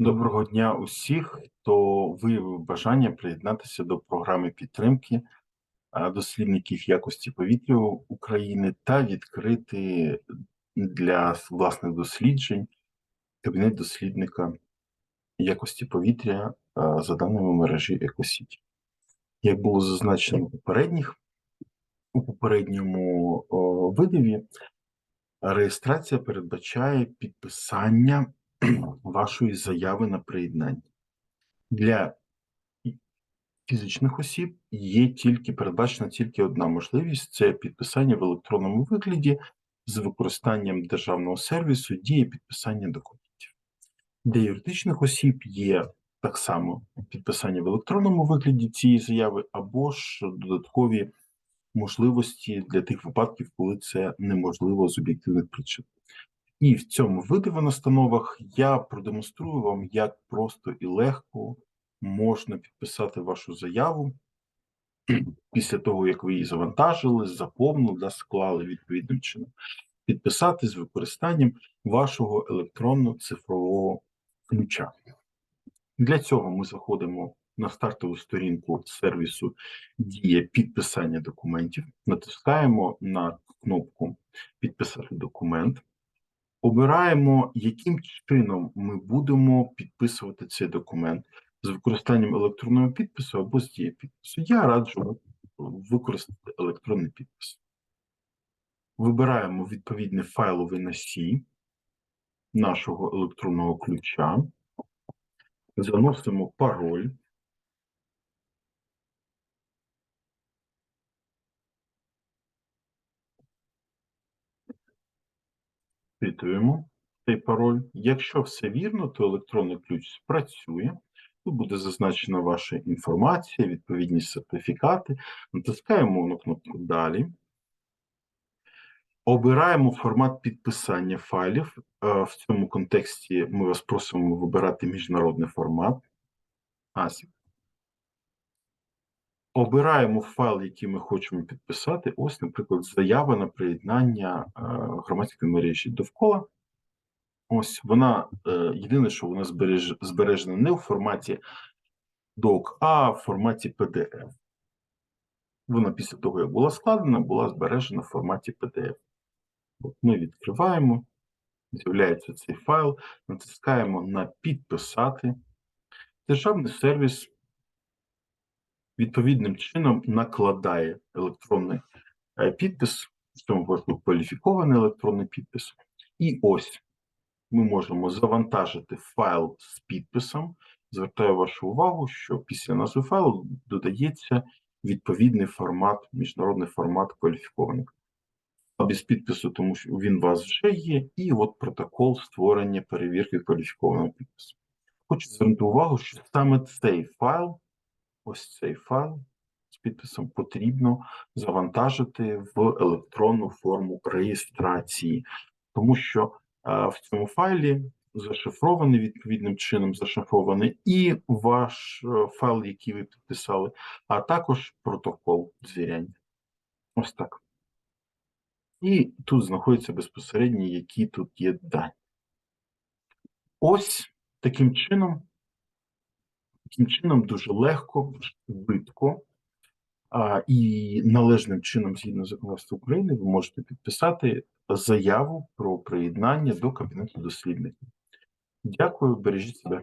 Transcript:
Доброго дня усіх, хто виявив бажання приєднатися до програми підтримки дослідників якості повітря України та відкрити для власних досліджень кабінет дослідника якості повітря за даними мережі Екосіті. Як було зазначено у попередніх, у попередньому видиві, реєстрація передбачає підписання вашої заяви на приєднання. Для фізичних осіб є тільки передбачена тільки одна можливість це підписання в електронному вигляді з використанням державного сервісу діє підписання документів. Для юридичних осіб є так само підписання в електронному вигляді цієї заяви, або ж додаткові можливості для тих випадків, коли це неможливо з об'єктивних причин. І в цьому видиві настановах я продемонструю вам, як просто і легко можна підписати вашу заяву після того, як ви її завантажили, заповнили, да, склали відповідним чином. Підписати з використанням вашого електронно-цифрового ключа. Для цього ми заходимо на стартову сторінку сервісу Дія підписання документів, натискаємо на кнопку Підписати документ. Обираємо, яким чином ми будемо підписувати цей документ з використанням електронного підпису або з дією підпису. Я раджу використати електронний підпис. Вибираємо відповідний файловий носій нашого електронного ключа, заносимо пароль. Впитуємо цей пароль. Якщо все вірно, то електронний ключ спрацює. Тут буде зазначена ваша інформація, відповідні сертифікати. Натискаємо на кнопку Далі. Обираємо формат підписання файлів. Е, В цьому контексті ми вас просимо вибирати міжнародний формат. ASIC. Обираємо файл, який ми хочемо підписати. Ось, наприклад, заява на приєднання е, громадської мережі довкола. Ось вона е, єдине, що вона збереж, збережена не у форматі doc, а в форматі PDF. Вона після того, як була складена, була збережена в форматі PDF. От ми відкриваємо, з'являється цей файл, натискаємо на підписати. Державний сервіс відповідним чином накладає електронний е, підпис, в цьому випадку кваліфікований електронний підпис. І ось ми можемо завантажити файл з підписом. Звертаю вашу увагу, що після назви файлу додається відповідний формат, міжнародний формат кваліфікований. А без підпису, тому що він у вас вже є, і от протокол створення перевірки кваліфікованого підпису. Хочу звернути увагу, що саме цей файл, ось цей файл з підписом потрібно завантажити в електронну форму реєстрації, тому що е, в цьому файлі зашифрований відповідним чином зашифрований і ваш е, файл, який ви підписали, а також протокол звіряння. Ось так. І тут знаходяться безпосередньо, які тут є дані. Ось таким чином, таким чином дуже легко, швидко а, і належним чином, згідно законодавства України, ви можете підписати заяву про приєднання до кабінету дослідників. Дякую, бережіть себе.